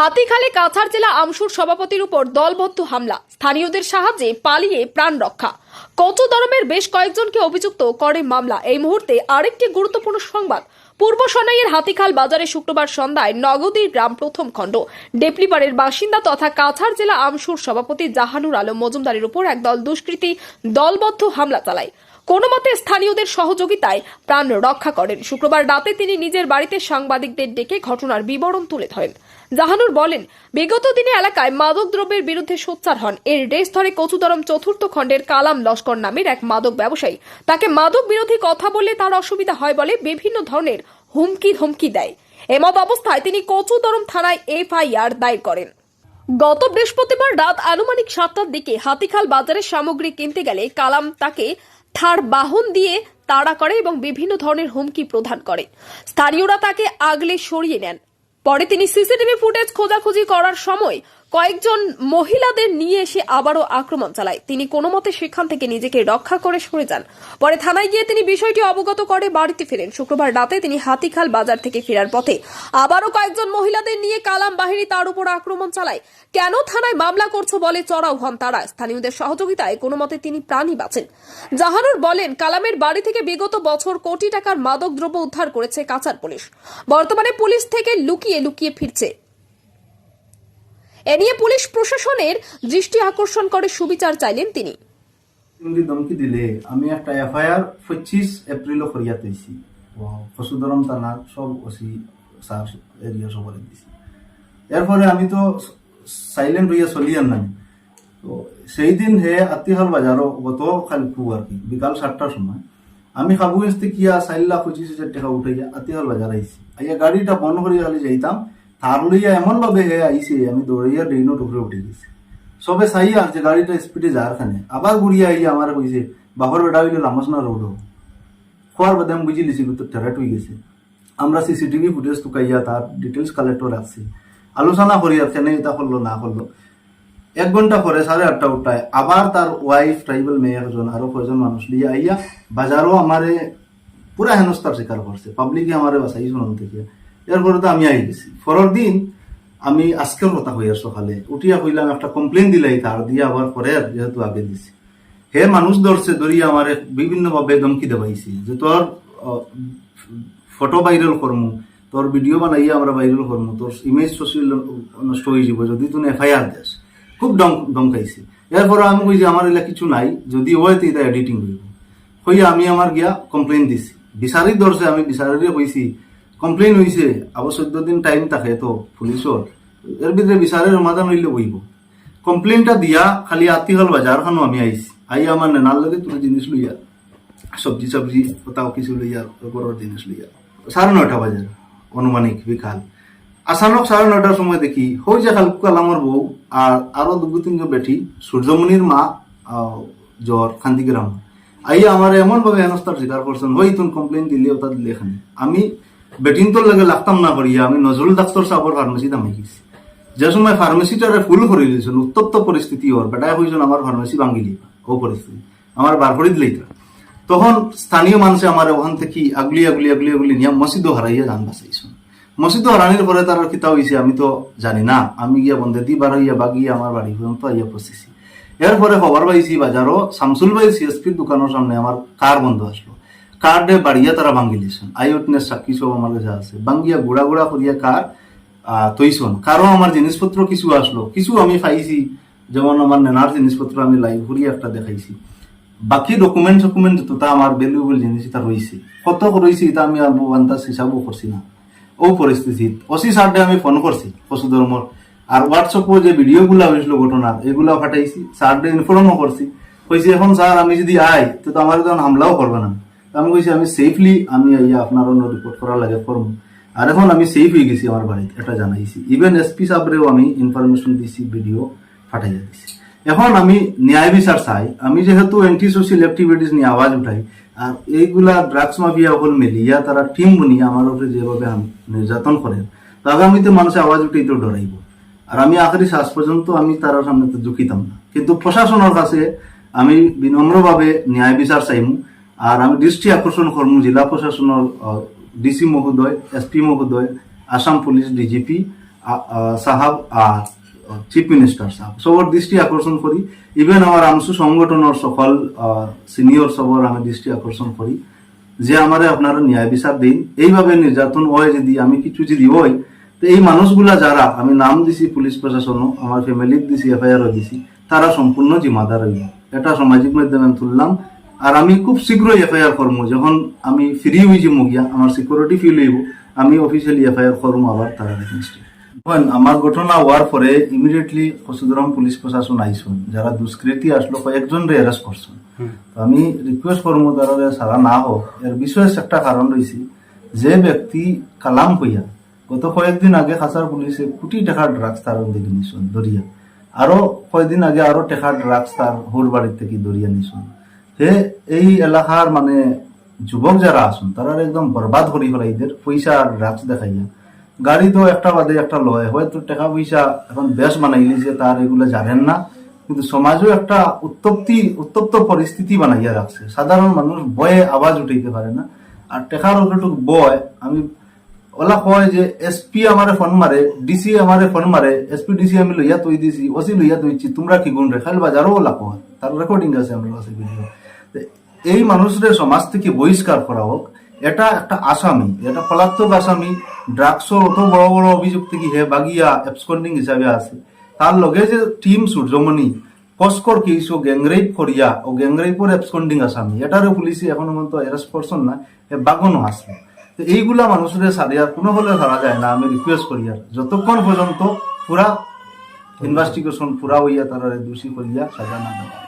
হাতিখালে কাছাড় জেলা আমসুর সভাপতির উপর দলবদ্ধ হামলা। স্থানীয়দের সাহায্যে পালিয়ে প্রাণ রক্ষা। কচু দরমের বেশ কয়েকজনকে অভিযুক্ত করে মামলা। এই মুহূর্তে আরেকটি গুরুত্বপূর্ণ সংবাদ। পূর্ব সোনাইয়ের হাতিখাল বাজারে শুক্রবার সন্ধ্যায় নগদীর গ্রাম প্রথম খণ্ড। ডেপলিপাড়ের বাসিন্দা তথা কাছাড় জেলা আমসুর সভাপতি জাহানুর আলম মজুমদারের উপর একদল দুষ্কৃতী দলবদ্ধ হামলা চালায়। কোনো মতে স্থানীয়দের সহযোগিতায় প্রাণ রক্ষা করেন। শুক্রবার রাতে তিনি নিজের বাড়িতে সাংবাদিকদের ডেকে ঘটনার বিবরণ তুলে ধরেন। জাহানুর বলেন, বিগত দিনে এলাকায় মাদক দ্রব্যের বিরুদ্ধে সোচ্চার হন। এর রেস ধরে কচুদরম চতুর্থ খণ্ডের কালাম লস্কর নামের এক মাদক ব্যবসায়ী। তাকে মাদক বিরোধী কথা বললে তার অসুবিধা হয় বলে বিভিন্ন ধরনের হুমকি ধমকি দেয়। এমত অবস্থায় তিনি কচুদরম থানায় এফআইআর দায়ের করেন। গত বৃহস্পতিবার রাত আনুমানিক সাতটার দিকে হাতিখাল বাজারে সামগ্রী কিনতে গেলে কালাম তাকে থার বাহন দিয়ে তাড়া করে এবং বিভিন্ন ধরনের হুমকি প্রদান করে। স্থানীয়রা তাকে আগলে সরিয়ে নেন। পরে তিনি সিসিটিভি ফুটেজ খোঁজাখুঁজি করার সময় কয়েকজন মহিলাদের নিয়ে এসে আবারও আক্রমণ চালায়। তিনি কোনো মতে সেখান থেকে নিজেকে রক্ষা করে সরে যান। পরে থানায় গিয়ে তিনি বিষয়টি অবগত করে বাড়িতে ফেরেন। শুক্রবার রাতে তিনি হাতিখাল বাজার থেকে ফেরার পথে আবারও কয়েকজন মহিলাদের নিয়ে কালাম বাহিনী তার উপর আক্রমণ চালায়। কেন থানায় মামলা করছ বলে চড়াও হন তারা। স্থানীয়দের সহযোগিতায় কোনো মতে তিনি প্রাণী বাঁচেন। জাহানুর বলেন, কালামের বাড়ি থেকে বিগত বছর কোটি টাকার মাদক দ্রব্য উদ্ধার করেছে কাছাড় পুলিশ। বর্তমানে পুলিশ থেকে লুকিয়ে লুকিয়ে ফিরছে। এ নিয়ে পুলিশ প্রশাসনের দৃষ্টি আকর্ষণ করে সুবিচার চাইলেন তিনি। ধমকি দিলে আমি একটা এফআইআর পঁচিশ এপ্রিলও করিয়া তৈছি পশুধরম থানার সব ওসি স্যার এরিয়া সবরে দিছি এরপরে আমি তো সাইলেন্ট হইয়া চলিয়ার নাই। তো সেই দিন হে আত্মীয়হাল বাজারও গত কালকু আর কি বিকাল সাতটার সময় আমি খাবু এসতে কিয়া লাখ পঁচিশ হাজার টাকা উঠাইয়া আত্মীয়হাল বাজার আইছি। আইয়া গাড়িটা বন্ধ করিয়া খালি যাইতাম। তার লইয়া এমন ভাবে হে আইছে, আমি দৌড়াইয়া ড্রেনের উপরে উঠে গেছি। সবে চাই আর যে গাড়িটা স্পিডে যার খানে। আবার ঘুরিয়ে আইয়া আমার কইছে, বাপর বেটা হইলে রামসনা রোড খোয়ার বাদে আমি বুঝি লিছি তো টেরাট হয়ে গেছে। আমরা সিসিটিভি ফুটেজ টুকাইয়া তার ডিটেলস কালেক্টর রাখছি। আলোচনা করি আর কেন এটা করল, না করল। এক ঘণ্টা পরে সাড়ে আটটা উঠায়, আবার তার ওয়াইফ ট্রাইবেল মেয়ে একজন আরও কয়জন মানুষ লিয়ে আইয়া বাজারও আমারে পুরা হেনস্তার স্বীকার করছে। পাবলিকে আমারে বাসাই শুনুন থেকে। এরপরে তো আমি আই গেছি। পরের দিন আমি আজকের কথা হইয়া সকালে, উঠিয়া কইলাম, একটা কমপ্লেন দিলাই তার, দিয়ে আবার পরে যেহেতু আগে দিছি। হে মানুষ ধরছে, ধরিয়া আমার বিভিন্ন ভাবে ধমকি দেবাইছি যে তোর ফটো ভাইরাল করমু, তোর ভিডিও বানাইয়া আমরা ভাইরাল করমু, তোর ইমেজ সোশ্যাল নষ্ট হয়ে যাব যদি তুই এফআইআর দেস। খুব ডম ডমকাইছে এরপরে আমি কই যে আমার এলা কিছু নাই, যদি হয় তো এটা এডিটিং হইব। হইয়া আমি আমার গিয়া কমপ্লেন দিছি। বিচারি ধরছে, আমি বিচারিরে কইছি কমপ্লেন হইছে আবার চোদ্দ দিন টাইম থাকে তো পুলিশর এর ভিতরে বিচারের সমাধান হইলে বইব কমপ্লেনটা দিয়া, খালি আতি হল বাজারখানো আমি আইছি আই আমার নেনার লগে তুমি জিনিস লইয়া সবজি সবজি কোথাও কিছু লইয়া ওপরের জিনিস লইয়া সাড়ে নয়টা বাজার অনুমানিক বিকাল। আসানক সাড়ে নয়টার সময় দেখি হই যে খালকু কালামর বউ আর আরও দু তিনজন বেটি সূর্যমণির মা জ্বর খান্তিগ্রাম আইয়া আমার এমন ভাবে হেনস্তার স্বীকার করছেন হই তুমি কমপ্লেন দিলে ওটা দিলে এখানে আমি বেটিন তোর লাগে লাগতাম না করিয়া আমি নজরুল ডাক্তার সাহেবের ফার্মেসিতে আমি গেছি। যে সময় ফার্মেসিটারে ফুল করে দিয়েছেন উত্তপ্ত পরিস্থিতি ওর বেটায় হয়েছেন আমার ফার্মেসি ভাঙ্গি দিবা, ও পরিস্থিতি আমার বার করে দিলেই তো। তখন স্থানীয় মানুষে আমার ওখান থেকে আগলি আগলি আগলি আগলি নিয়ে মসজিদও হারাইয়া যান বাঁচাইছেন মসজিদ হারানির পরে তার কিতা হয়েছে আমি তো জানি না, আমি গিয়া বন্ধে দি বার হইয়া বাগিয়া আমার বাড়ি পর্যন্ত আইয়া পৌঁছেছি এরপরে খবর পাইছি বাজারও শামসুল ভাই সিএসপির দোকানের সামনে আমার কার বন্ধ আসলো কার্ডে বাড়িয়া তারা ভাঙ্গি দিয়েছেন আই উইটনেস সাক্ষী সব আমার কাছে আছে? ভাঙ্গিয়া গুড়া গুড়া করিয়া কার তৈছন কারও আমার জিনিসপত্র কিছু আসলো? কিছু আমি পাইছি, যেমন আমার নেনার জিনিসপত্র আমি লাইভ ঘুরিয়ে একটা দেখাইছি। বাকি ডকুমেন্ট ডকুমেন্ট তো আমার ভ্যালুয়েবল জিনিস এটা রয়েছে কত রয়েছে এটা আমি আন্দাজ হিসাবও করছি না। ও পরিস্থিতিত। অসি সারডে আমি ফোন করছি, পশু ধর্মর। আর হোয়াটসঅ্যাপও যে ভিডিওগুলো হয়েছিল ঘটনার, এগুলা ফাটাইছি স্যারডে ইনফর্মও করছি। কইছি, এখন স্যার, আমি যদি আই, তো আমার হামলাও করবে না। আমি কইছি, আমি সেফলি আমি ইয়া আপনার অন্য রিপোর্ট করার লাগে করব আর এখন আমি সেফ হয়ে গেছি আমার বাড়িতে, এটা জানাইছি। ইভেন এসপি সাহেবরেও আমি ইনফরমেশন দিছি ভিডিও ফাটাইয়া দিছি। এখন আমি ন্যায় বিচার চাই। আমি যেহেতু এন্টি সোশ্যাল অ্যাক্টিভিটিস নিয়ে আওয়াজ উঠাই, আর এইগুলা ড্রাগস মাফিয়া সকল মিলিয়া, তারা টিম বনিয়ে আমার উপরে যেভাবে নির্যাতন করেন তো আগামীতে মানুষ আওয়াজ উঠেই তো ডরাইব। আর আমি আখেরি শ্বাস পর্যন্ত আমি তার সামনে তো ঝুঁকিতাম না। কিন্তু প্রশাসনের কাছে আমি বিনম্রভাবে ন্যায় বিচার চাইমু। আর আমি দৃষ্টি আকর্ষণ করমু জেলা প্রশাসনের ডিসি মহোদয়, এসপি মহোদয়, আসাম পুলিশ, ডিজিপি সাহাব আর চিফ মিনিস্টার সাহেব। সবর দৃষ্টি আকর্ষণ করি। ইভেন আমার আমসু সংগঠনের সকল সিনিয়র সবর আমি দৃষ্টি আকর্ষণ করি। যে আমারে আপনারা ন্যায় বিচার দিন। এইভাবে নির্যাতন হয় যদি আমি কিছু যদি হয়, তো এই মানুষগুলা যারা, আমি নাম দিছি পুলিশ প্রশাসনও, আমার ফ্যামিলির দিছি এফআইআরও দিছি, তারা সম্পূর্ণ জিম্মাদার হইব এটা সামাজিক মাধ্যমে তুললাম। আর আমি খুব শীঘ্রই এফআইআর করব যখন আমি ফ্রি হয়ে যাব গিয়া আমার সিকিউরিটি ফিল হইব আমি অফিসিয়ালি এফআইআর করব আবার তারা এগেনস্টে এখন আমার ঘটনা হওয়ার পরে ইমিডিয়েটলি কসুদরম পুলিশ প্রশাসন আইসুন যারা দুষ্কৃতী আসলো কয়েকজন রে অ্যারেস্ট করছেন তো আমি রিকোয়েস্ট করব তারা সারা না হোক এর বিশেষ একটা কারণ রয়েছে যে ব্যক্তি কালাম হইয়া গত কয়েকদিন আগে খাসার পুলিশে কোটি টাকার ড্রাগস তার দিকে নিশুন দরিয়া আরও কয়েকদিন আগে আরও টাকার ড্রাগস তার হোর বাড়ির থেকে দরিয়া নিশুন হে, এই এলাকার মানে যুবক যারা আসুন তারা একদম বরবাদ করি ফেলাইদের পয়সা আর ড্রাগস দেখাইয়া গাড়ি তো একটা বাদে একটা লয়, হয়তো টাকা পয়সা এখন বেশ বানাইলি যে তার এগুলো জানেন না। কিন্তু সমাজও একটা উত্তপ্তি, উত্তপ্ত পরিস্থিতি বানাইয়া রাখছে। সাধারণ মানুষ বয়ে আওয়াজ উঠাইতে পারে না। আর টেকার ওটুক বয় আমি ওলা কয় যে, এসপি আমারে ফোন মারে, ডিসি আমারে ফোন মারে, এসপি, ডিসি আমি লইয়া তুই দিছি, ওসি লইয়া তৈছি, তোমরা কি গুণ রেখাল বাজারও ওলা কয়। তার রেকর্ডিং আছে আমার কাছে ভিডিও এই মানুষদের সমাজ থেকে বহিষ্কার করা হোক, এটা একটা আসামি, এটা পলাতক আসামি। ড্রাগসর অত বড় বড় অভিযোগ থেকে হে বাগিয়া অ্যাবসকন্ডিং হিসাবে আছে। তার লগে যে টিম সূর্যমণি কসকর কেস ও গ্যাংরেপ করিয়া ও গ্যাংরেপর অ্যাবসকন্ডিং আসামি, এটারও পুলিশে এখনও পর্যন্ত অ্যারেস্ট করছেন না, এ বাগনও আসবে তো এইগুলা মানুষের সারিয়া কোনো হলে ধরা যায় না, আমি রিকোয়েস্ট করি আর। যতক্ষণ পর্যন্ত পুরা ইনভেস্টিগেশন পুরা হইয়া তারা দোষী করিয়া সাজা না দেওয়া